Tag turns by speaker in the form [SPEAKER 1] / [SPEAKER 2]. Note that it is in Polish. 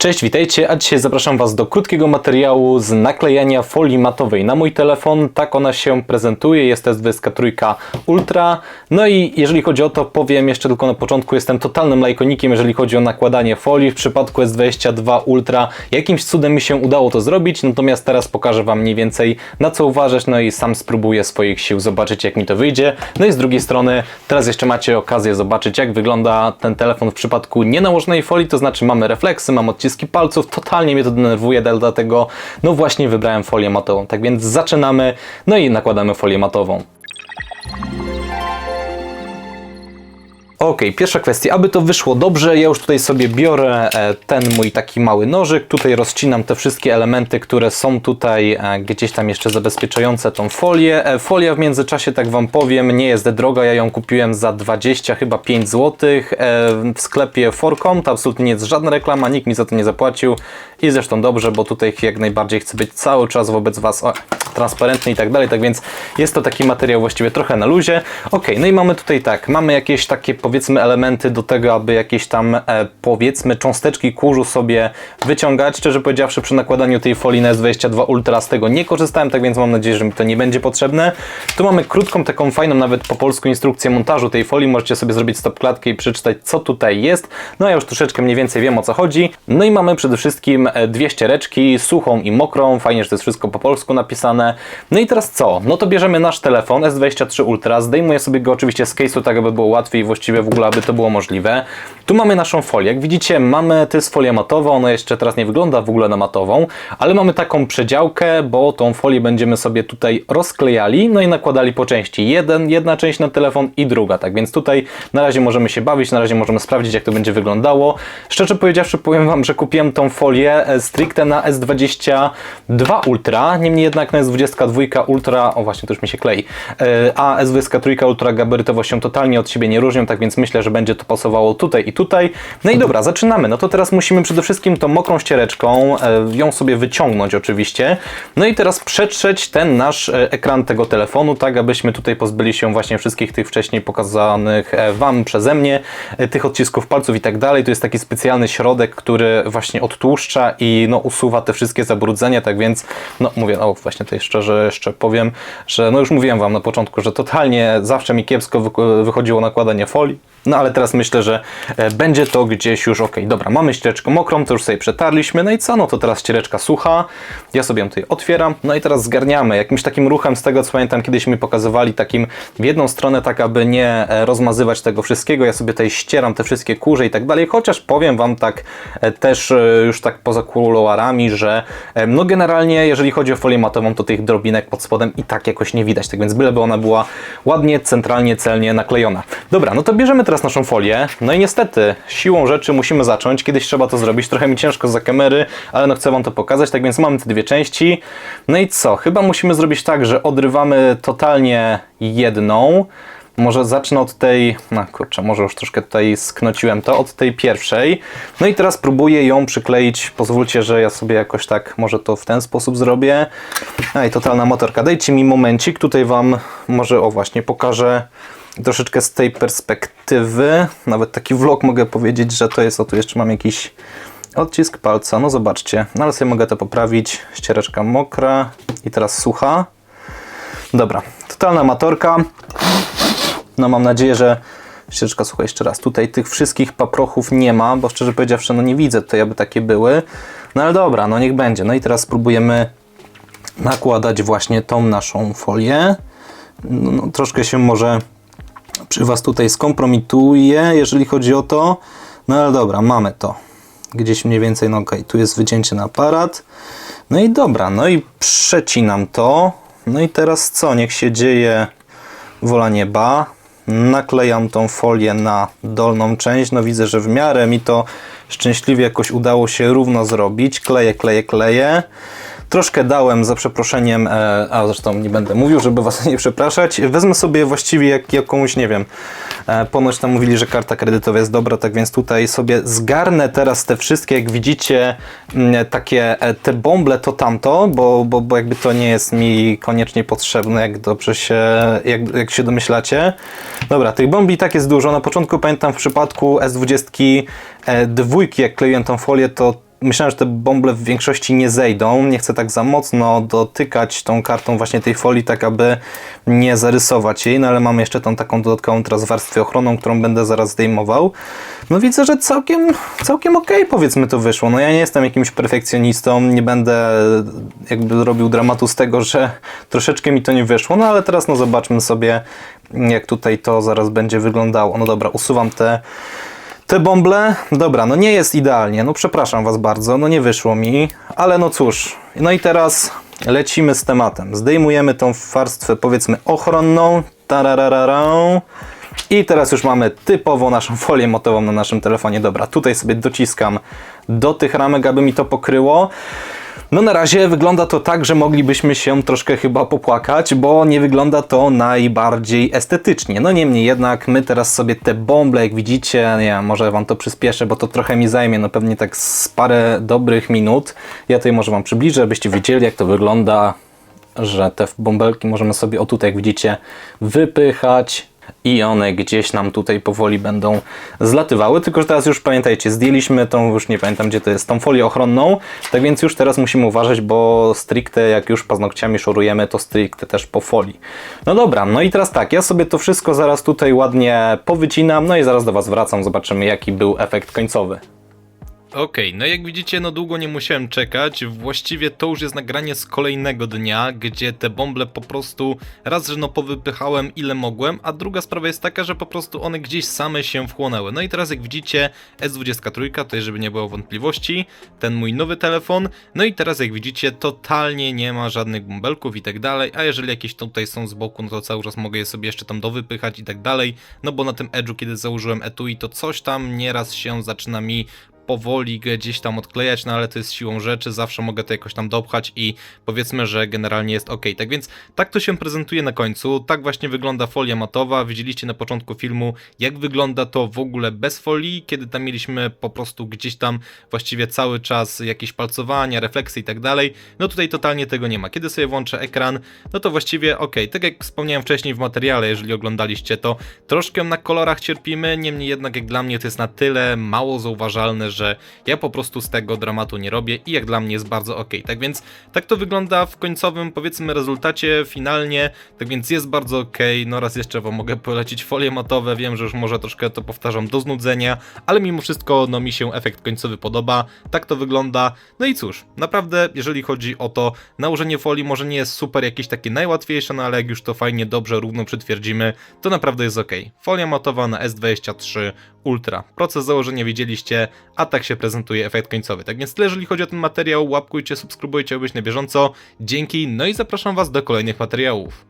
[SPEAKER 1] Cześć, witajcie, a dzisiaj zapraszam Was do krótkiego materiału z naklejania folii matowej na mój telefon. Tak ona się prezentuje, jest to S23 Ultra. No i jeżeli chodzi o to, powiem jeszcze tylko na początku, jestem totalnym lajkonikiem, jeżeli chodzi o nakładanie folii. W przypadku S22 Ultra jakimś cudem mi się udało to zrobić, natomiast teraz pokażę Wam mniej więcej na co uważać, no i sam spróbuję swoich sił zobaczyć jak mi to wyjdzie. No i z drugiej strony teraz jeszcze macie okazję zobaczyć jak wygląda ten telefon w przypadku nienałożonej folii, to znaczy mamy refleksy, mam odciski palców, totalnie mnie to denerwuje, dlatego no właśnie wybrałem folię matową. Tak więc zaczynamy, no i nakładamy folię matową. Ok, pierwsza kwestia. Aby to wyszło dobrze, ja już tutaj sobie biorę e, ten mój taki mały nożyk. Tutaj rozcinam te wszystkie elementy, które są tutaj e, gdzieś tam jeszcze zabezpieczające tą folię. E, Folia w międzyczasie, tak Wam powiem, nie jest droga. Ja ją kupiłem za 20, chyba 5 zł w sklepie Forcom. To absolutnie nie jest żadna reklama, nikt mi za to nie zapłacił. I zresztą dobrze, bo tutaj jak najbardziej chcę być cały czas wobec Was transparentny i tak dalej. Tak więc jest to taki materiał właściwie trochę na luzie. Ok, no i mamy tutaj tak, mamy jakieś takie powiedzmy elementy do tego, aby jakieś tam e, powiedzmy cząsteczki kurzu sobie wyciągać. Szczerze powiedziawszy przy nakładaniu tej folii na S22 Ultra z tego nie korzystałem, tak więc mam nadzieję, że mi to nie będzie potrzebne. Tu mamy krótką, taką fajną nawet po polsku instrukcję montażu tej folii. Możecie sobie zrobić stop klatkę i przeczytać co tutaj jest. No ja już troszeczkę mniej więcej wiem o co chodzi. No i mamy przede wszystkim e, dwie ściereczki, suchą i mokrą. Fajnie, że to jest wszystko po polsku napisane. No i teraz co? No to bierzemy nasz telefon S23 Ultra, zdejmuję sobie go oczywiście z case'u, tak aby było łatwiej i właściwie w ogóle, aby to było możliwe. Tu mamy naszą folię. Jak widzicie, mamy, to jest folia matowa, ona jeszcze teraz nie wygląda w ogóle na matową, ale mamy taką przedziałkę, bo tą folię będziemy sobie tutaj rozklejali, no i nakładali po części. Jeden, jedna część na telefon i druga, tak więc tutaj na razie możemy się bawić, na razie możemy sprawdzić, jak to będzie wyglądało. Szczerze powiedziawszy, powiem Wam, że kupiłem tą folię e, stricte na S22 Ultra, niemniej jednak na S22 Ultra, o właśnie, to już mi się klei, e, a S23 Ultra gabarytowo się totalnie od siebie nie różnią, tak więc myślę, że będzie to pasowało tutaj i tutaj. No i dobra, zaczynamy. No to teraz musimy przede wszystkim tą mokrą ściereczką e, ją sobie wyciągnąć oczywiście. No i teraz przetrzeć ten nasz e, ekran tego telefonu, tak abyśmy tutaj pozbyli się właśnie wszystkich tych wcześniej pokazanych Wam przeze mnie, tych odcisków palców i tak dalej. Tu jest taki specjalny środek, który właśnie odtłuszcza i no, usuwa te wszystkie zabrudzenia, tak więc no mówię, no właśnie tutaj szczerze jeszcze powiem, że no już mówiłem Wam na początku, że totalnie zawsze mi kiepsko wychodziło nakładanie folii, no ale teraz myślę, że e, będzie to gdzieś już ok. Dobra, mamy ściereczkę mokrą, to już sobie przetarliśmy. No i co? No to teraz ściereczka sucha. Ja sobie ją tutaj otwieram. No i teraz zgarniamy jakimś takim ruchem z tego, co pamiętam, kiedyś mi pokazywali takim w jedną stronę, tak aby nie e, rozmazywać tego wszystkiego. Ja sobie tutaj ścieram te wszystkie kurze i tak dalej. Chociaż powiem Wam tak e, też już tak poza kuluarami, że no generalnie, jeżeli chodzi o folię matową, to tych drobinek pod spodem i tak jakoś nie widać. Tak więc byleby ona była ładnie, centralnie, celnie naklejona. Dobra, no to bierzemy teraz naszą folię. No i niestety, siłą rzeczy musimy zacząć. Kiedyś trzeba to zrobić. Trochę mi ciężko za kamery, ale no chcę Wam to pokazać. Tak więc mamy te dwie części. No i co? Chyba musimy zrobić tak, że odrywamy totalnie jedną. Może zacznę od tej, no kurczę, może już troszkę tutaj sknociłem to, od tej pierwszej. No i teraz próbuję ją przykleić. Pozwólcie, że ja sobie jakoś tak może to w ten sposób zrobię. I totalna motorka. Dajcie mi momencik, tutaj Wam może o właśnie pokażę troszeczkę z tej perspektywy. Nawet taki vlog mogę powiedzieć, że to jest, o tu jeszcze mam jakiś odcisk palca, no zobaczcie, no ale sobie mogę to poprawić, ściereczka mokra i teraz sucha. Dobra, totalna amatorka. No mam nadzieję, że ścieżka sucha jeszcze raz. Tutaj tych wszystkich paprochów nie ma, bo szczerze powiedziawszy, no nie widzę tutaj, aby takie były. No ale dobra, no niech będzie. No i teraz spróbujemy nakładać właśnie tą naszą folię. No, no, troszkę się może przy Was tutaj skompromituję, jeżeli chodzi o to. No ale dobra, mamy to. Gdzieś mniej więcej, no okej, okay, tu jest wycięcie na aparat. No i dobra, no i przecinam to. No i teraz co? Niech się dzieje wola nieba. Naklejam tą folię na dolną część. No widzę, że w miarę mi to szczęśliwie jakoś udało się równo zrobić. Kleję, kleję, kleję. Troszkę dałem za przeproszeniem, e, a zresztą nie będę mówił, żeby Was nie przepraszać. Wezmę sobie właściwie jak, jakąś, nie wiem, e, ponoć tam mówili, że karta kredytowa jest dobra, tak więc tutaj sobie zgarnę teraz te wszystkie, jak widzicie, mm, takie e, te bąble to tamto, bo, bo, bo jakby to nie jest mi koniecznie potrzebne, jak dobrze się, jak, jak się domyślacie. Dobra, tych bombli tak jest dużo. Na początku pamiętam w przypadku S20 dwójki, jak kleiłem tą folię, to myślałem, że te bąble w większości nie zejdą. Nie chcę tak za mocno dotykać tą kartą właśnie tej folii, tak aby nie zarysować jej, no ale mamy jeszcze tą taką dodatkową teraz warstwę ochronną, którą będę zaraz zdejmował. No widzę, że całkiem, całkiem okej powiedzmy to wyszło. No ja nie jestem jakimś perfekcjonistą, nie będę jakby robił dramatu z tego, że troszeczkę mi to nie wyszło, no ale teraz no zobaczmy sobie, jak tutaj to zaraz będzie wyglądało. No dobra, usuwam te te bąble, dobra, no nie jest idealnie, no przepraszam Was bardzo, no nie wyszło mi, ale no cóż. No i teraz lecimy z tematem. Zdejmujemy tą warstwę powiedzmy ochronną, tararararą. I teraz już mamy typowo naszą folię motową na naszym telefonie. Dobra, tutaj sobie dociskam do tych ramek, aby mi to pokryło. No na razie wygląda to tak, że moglibyśmy się troszkę chyba popłakać, bo nie wygląda to najbardziej estetycznie. No niemniej jednak my teraz sobie te bąble, jak widzicie, wiem, może Wam to przyspieszę, bo to trochę mi zajmie, no pewnie tak z parę dobrych minut. Ja tutaj może Wam przybliżę, abyście wiedzieli jak to wygląda, że te bąbelki możemy sobie o tutaj, jak widzicie, wypychać i one gdzieś nam tutaj powoli będą zlatywały, tylko że teraz już pamiętajcie, zdjęliśmy tą, już nie pamiętam gdzie to jest, tą folię ochronną, tak więc już teraz musimy uważać, bo stricte jak już paznokciami szorujemy, to stricte też po folii. No dobra, no i teraz tak, ja sobie to wszystko zaraz tutaj ładnie powycinam, no i zaraz do Was wracam, zobaczymy jaki był efekt końcowy.
[SPEAKER 2] Okej, no jak widzicie, no długo nie musiałem czekać. Właściwie to już jest nagranie z kolejnego dnia, gdzie te bąble po prostu raz, że no powypychałem ile mogłem, a druga sprawa jest taka, że po prostu one gdzieś same się wchłonęły. No i teraz jak widzicie, S23, to żeby nie było wątpliwości, ten mój nowy telefon. No i teraz jak widzicie, totalnie nie ma żadnych bąbelków i tak dalej, a jeżeli jakieś tutaj są z boku, no to cały czas mogę je sobie jeszcze tam dowypychać i tak dalej. No bo na tym edge'u, kiedy założyłem etui, to coś tam nieraz się zaczyna mi powoli gdzieś tam odklejać, no ale to jest siłą rzeczy, zawsze mogę to jakoś tam dopchać i powiedzmy, że generalnie jest ok. Tak więc tak to się prezentuje na końcu, tak właśnie wygląda folia matowa, widzieliście na początku filmu, jak wygląda to w ogóle bez folii, kiedy tam mieliśmy po prostu gdzieś tam właściwie cały czas jakieś palcowania, refleksy i tak dalej, no tutaj totalnie tego nie ma. Kiedy sobie włączę ekran, no to właściwie ok, tak jak wspomniałem wcześniej w materiale, jeżeli oglądaliście to, troszkę na kolorach cierpimy, niemniej jednak jak dla mnie to jest na tyle mało zauważalne, że ja po prostu z tego dramatu nie robię i jak dla mnie jest bardzo ok. Tak więc tak to wygląda w końcowym powiedzmy rezultacie finalnie, tak więc jest bardzo ok. No raz jeszcze wam mogę polecić folie matowe, wiem, że już może troszkę to powtarzam do znudzenia, ale mimo wszystko no mi się efekt końcowy podoba. Tak to wygląda. No i cóż, naprawdę jeżeli chodzi o to, nałożenie folii może nie jest super jakieś takie najłatwiejsze, no ale jak już to fajnie, dobrze, równo przytwierdzimy, to naprawdę jest ok. Folia matowa na S23 Ultra. Proces założenia widzieliście, a tak się prezentuje efekt końcowy. Tak więc tyle, jeżeli chodzi o ten materiał, łapkujcie, subskrybujcie, aby być na bieżąco. Dzięki, no i zapraszam Was do kolejnych materiałów.